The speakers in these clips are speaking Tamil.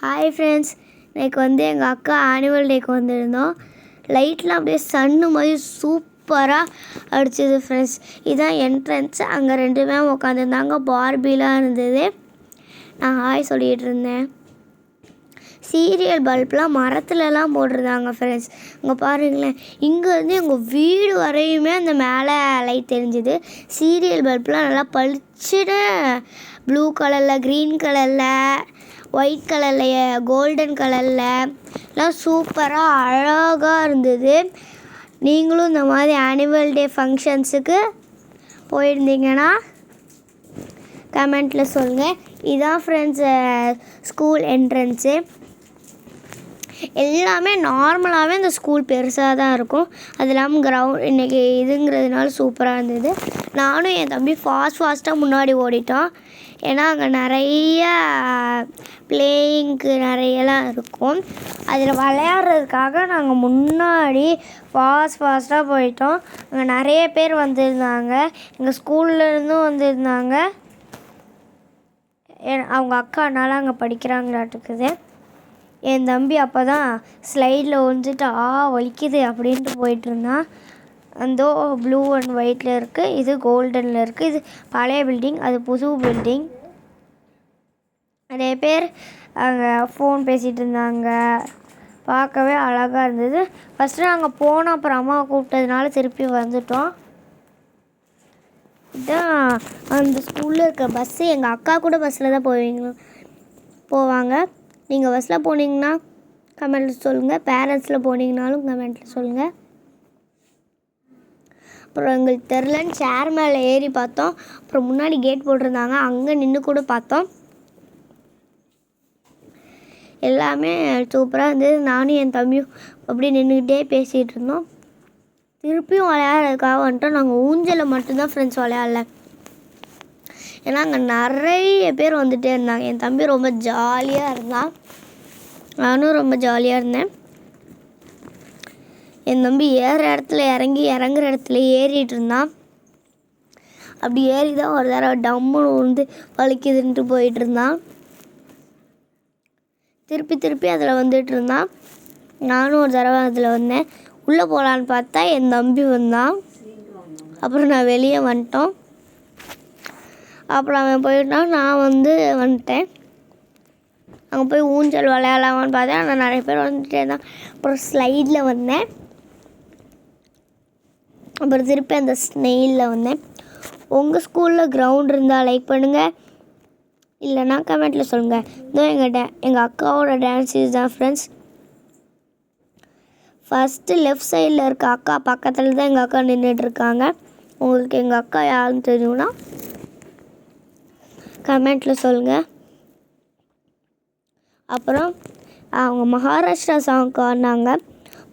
ஹாய் ஃப்ரெண்ட்ஸ் இன்னைக்கு வந்து எங்கள் அக்கா ஆனுவல் டேக்கு வந்திருந்தோம். லைட்லாம் அப்படியே சன்னு மாதிரி சூப்பராக அடிச்சது ஃப்ரெண்ட்ஸ் இதுதான் என்ட்ரன்ஸ் அங்கே ரெண்டு உட்காந்துருந்தாங்க பார்பிலாம் இருந்தது. நான் ஹாய் சொல்லிகிட்டு இருந்தேன். சீரியல் பல்ப்லாம் மரத்துலலாம் போட்டிருந்தாங்க ஃப்ரெண்ட்ஸ் இங்கே பாருங்களேன். இங்கேருந்து எங்கள் வீடு வரையுமே அந்த மேலே லைட் தெரிஞ்சுது. சீரியல் பல்ப்லாம் நல்லா பளிச்சுன்னு ப்ளூ கலரில் க்ரீன் கலரில் ஒயிட் கலரில் கோல்டன் கலரில் எல்லாம் சூப்பராக அழகாக இருந்தது. நீங்களும் இந்த மாதிரி ஆனுவல் டே ஃபங்க்ஷன்ஸுக்கு போயிருந்தீங்கன்னா கமெண்ட்டில் சொல்லுங்கள் இதான் ஃப்ரெண்ட்ஸ் ஸ்கூல் என்ட்ரன்ஸு எல்லாமே நார்மலாகவே இந்த ஸ்கூல் பெருசாக தான் இருக்கும். அது இல்லாமல் கிரவுண்ட் இன்றைக்கி இதுங்கிறதுனால சூப்பராக இருந்தது. நானும் என் தம்பி ஃபாஸ்ட் ஃபாஸ்ட்டாக முன்னாடி ஓடிட்டோம். ஏன்னா அங்கே நிறைய பிளேயிங்க்கு நிறையலாம் இருக்கும். அதில் விளையாடுறதுக்காக நாங்கள் முன்னாடி ஃபாஸ்ட் ஃபாஸ்ட்டாக போயிட்டோம். அங்கே நிறைய பேர் வந்திருந்தாங்க. எங்கள் ஸ்கூல்லேருந்தும் வந்திருந்தாங்க. அவங்க அக்கானால அங்கே படிக்கிறாங்களாட்டுக்குது. என் தம்பி அப்போ தான் ஸ்லைடில் ஒழிஞ்சிட்டு ஆ வலிக்குது அப்படின்ட்டு போயிட்டு இருந்தான். அந்தோ ப்ளூ அண்ட் ஒயிட்டில் இருக்குது இது கோல்டனில் இருக்குது இது பழைய பில்டிங் அது புது பில்டிங் நிறைய பேர் அங்கே ஃபோன் பேசிகிட்டு இருந்தாங்க. பார்க்கவே அழகாக இருந்தது. ஃபஸ்ட்டு நாங்கள் போனோம் அப்புறம் அம்மாவை கூப்பிட்டதுனால திருப்பி வந்துட்டோம். இதான் அந்த ஸ்கூலில் இருக்க பஸ்ஸு எங்கள் அக்கா கூட பஸ்ஸில் தான் போவீங்க போவாங்க. நீங்கள் பஸ்ஸில் போனீங்கன்னா கமெண்ட்டில் சொல்லுங்கள் பேரண்ட்ஸில் போனீங்கனாலும் கமெண்ட்டில் சொல்லுங்கள் அப்புறம் எங்களுக்கு தெரிலன்னு சேர் மேலே ஏறி பார்த்தோம். அப்புறம் முன்னாடி கேட் போட்டிருந்தாங்க. அங்கே நின்று கூட பார்த்தோம். எல்லாமே சூப்பராக இருந்தது. நானும் என் தம்பியும் அப்படி நின்றுக்கிட்டே பேசிகிட்டு இருந்தோம். திருப்பியும் விளையாடுறதுக்காக வந்துட்டோம். நாங்கள் ஊஞ்சலில் மட்டும்தான் ஃப்ரெண்ட்ஸ் விளையாடல. ஏன்னா அங்கே நிறைய பேர் வந்துகிட்டே இருந்தாங்க. என் தம்பி ரொம்ப ஜாலியாக இருந்தான். நானும் ரொம்ப ஜாலியாக இருந்தேன். என் தம்பி ஏறுற இடத்துல இறங்கி இறங்குற இடத்துல ஏறிட்டு இருந்தான் அப்படி ஏறி தான் ஒரு தடவை டம்முன்னு வந்து வலிக்குதுன்ட்டு போயிட்டு இருந்தான் திருப்பி திருப்பி அதில் வந்துட்டு இருந்தான் நானும் ஒரு தடவை அதில் வந்தேன். உள்ளே போகலான்னு பார்த்தா என் தம்பி வந்தான் அப்புறம் நான் வெளியே வந்துட்டோம். அப்புறம் அவன் போயிட்டான். நான் வந்து வந்துட்டேன். அங்கே போய் ஊஞ்சல் விளையாடலாமான்னு பார்த்தேன். ஆனால் நிறைய பேர் வந்துட்டே இருந்தான் அப்புறம் ஸ்லைடில் வந்தேன். அப்புறம் திருப்பி அந்த ஸ்னெயிலில் வந்தேன் உங்கள் ஸ்கூலில் கிரவுண்ட் இருந்தால் லைக் பண்ணுங்கள் இல்லைனா கமெண்ட்டில் சொல்லுங்கள் இதோ எங்கள் டே எங்கள் அக்காவோட டான்ஸ் தான் ஃப்ரெண்ட்ஸ் ஃபஸ்ட்டு லெஃப்ட் சைடில் இருக்க அக்கா பக்கத்தில் தான் எங்கள் அக்கா நின்றுட்டுருக்காங்க உங்களுக்கு எங்கள் அக்கா யாருன்னு தெரியும்னா கமெண்ட்டில் சொல்லுங்கள் அப்புறம் அவங்க மகாராஷ்டிரா சாங்க்கு ஆடினாங்க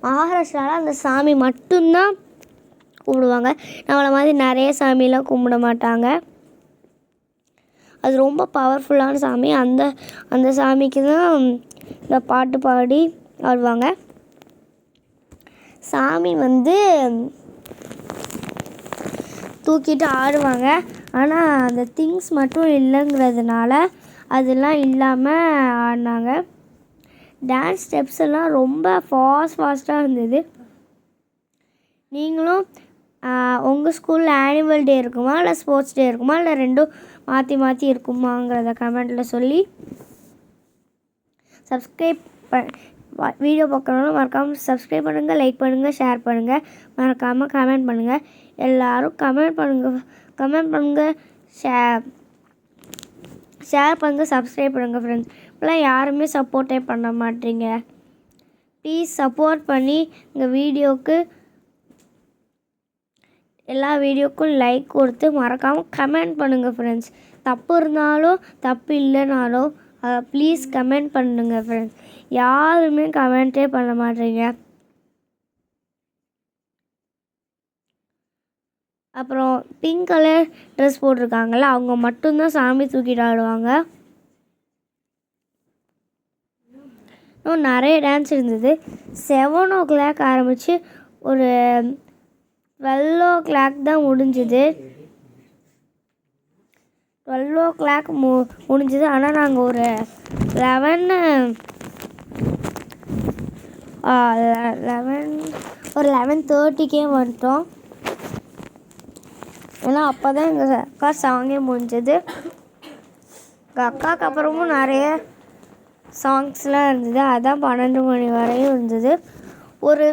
மகாராஷ்டிராவில் அந்த சாமி மட்டும்தான் கும்பிடுவாங்க நம்மளை மாதிரி நிறைய சாமிலாம் கும்பிட மாட்டாங்க. அது ரொம்ப பவர்ஃபுல்லான சாமி. அந்த அந்த சாமிக்கு தான் இந்த பாட்டு பாடி ஆடுவாங்க. சாமி வந்து தூக்கிட்டு ஆடுவாங்க. ஆனால் அந்த திங்ஸ் மட்டும் இல்லைங்கிறதுனால அதெல்லாம் இல்லாமல் ஆடினாங்க. டான்ஸ் ஸ்டெப்ஸ் எல்லாம் ரொம்ப ஃபாஸ்ட் ஃபாஸ்ட்டாக இருந்தது. நீங்களும் உங்கள் ஸ்கூலில் ஆனுவல் டே இருக்குமா? இல்லை ஸ்போர்ட்ஸ் டே இருக்குமா? இல்லை ரெண்டும் மாற்றி மாற்றி இருக்குமாங்கிறத கமெண்ட்டில் சொல்லி சப்ஸ்கிரைப் ப வீடியோ பார்க்கணுன்னு மறக்காமல் சப்ஸ்கிரைப் பண்ணுங்கள் லைக் பண்ணுங்கள் ஷேர் பண்ணுங்கள் மறக்காமல் கமெண்ட் பண்ணுங்கள் எல்லோரும் கமெண்ட் பண்ணுங்கள் கமெண்ட் பண்ணுங்கள் ஷேர் ஷேர் பண்ணுங்கள் சப்ஸ்கிரைப் பண்ணுங்கள் ஃப்ரெண்ட்ஸ் இப்போலாம் யாருமே சப்போர்ட்டே பண்ண மாட்டீங்க. ப்ளீஸ் சப்போர்ட் பண்ணி இந்த வீடியோவுக்கு எல்லா வீடியோக்கும் லைக் கொடுத்து மறக்காமல் கமெண்ட் பண்ணுங்கள் ஃப்ரெண்ட்ஸ் தப்பு இருந்தாலும் தப்பு இல்லைனாலும் ப்ளீஸ் கமெண்ட் பண்ணுங்கள் ஃப்ரெண்ட்ஸ் யாருமே கமெண்ட்டே பண்ண மாட்டீங்க. அப்புறம் பிங்க் கலர் ட்ரெஸ் போட்டிருக்காங்கல்ல அவங்க மட்டும்தான் சாமி தூக்கிட்டு ஆடுவாங்க. இன்னும் நிறைய டான்ஸ் இருந்தது. செவன் ஓ கிளாக் ஆரம்பித்து ஒரு டுவெல் ஓ கிளாக் தான் முடிஞ்சுது. டுவெல் ஓ கிளாக் மு முடிஞ்சுது. ஆனால் நாங்கள் ஒரு லெவன் லெவன் ஒரு லெவன் தேர்ட்டிக்கே வந்துட்டோம். ஏன்னா அப்போ தான் எங்கள் அக்கா சாங்கே முடிஞ்சது. எங்கள் அக்காவுக்கு அப்புறமும் நிறைய சாங்ஸ்லாம் இருந்தது. அதான் பன்னெண்டு மணி வரையும் இருந்தது. ஒரு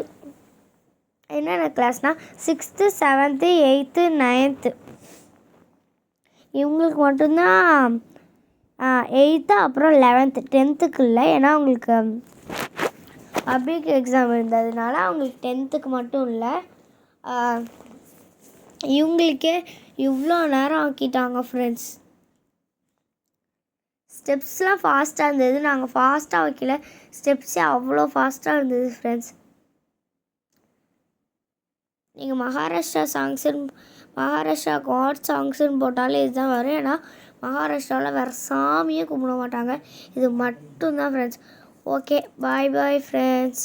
என்னென்ன கிளாஸ்னால் சிக்ஸ்த்து செவன்த்து எயித்து நைன்த்து இவங்களுக்கு மட்டும்தான் எயித்து அப்புறம் லெவன்த்து டென்த்துக்கு இல்லை. ஏன்னா அவங்களுக்கு பப்ளிக் எக்ஸாம் இருந்ததுனால அவங்களுக்கு டென்த்துக்கு மட்டும் இல்லை. இவங்களுக்கே இவ்வளோ நேரம் ஆக்கிட்டாங்க ஃப்ரெண்ட்ஸ் ஸ்டெப்ஸ்லாம் ஃபாஸ்ட்டாக இருந்தது. நாங்கள் ஃபாஸ்ட்டாக வைக்கல. ஸ்டெப்ஸே அவ்வளோ ஃபாஸ்ட்டாக இருந்தது ஃப்ரெண்ட்ஸ் நீங்கள் மகாராஷ்டிரா சாங்ஸுன்னு மகாராஷ்டிரா காட் சாங்ஸுன்னு போட்டாலே இதுதான் வரும். ஏன்னா மகாராஷ்டிராவில் வேறு சாமியே கும்பிட மாட்டாங்க. இது மட்டும்தான் friends okay bye bye friends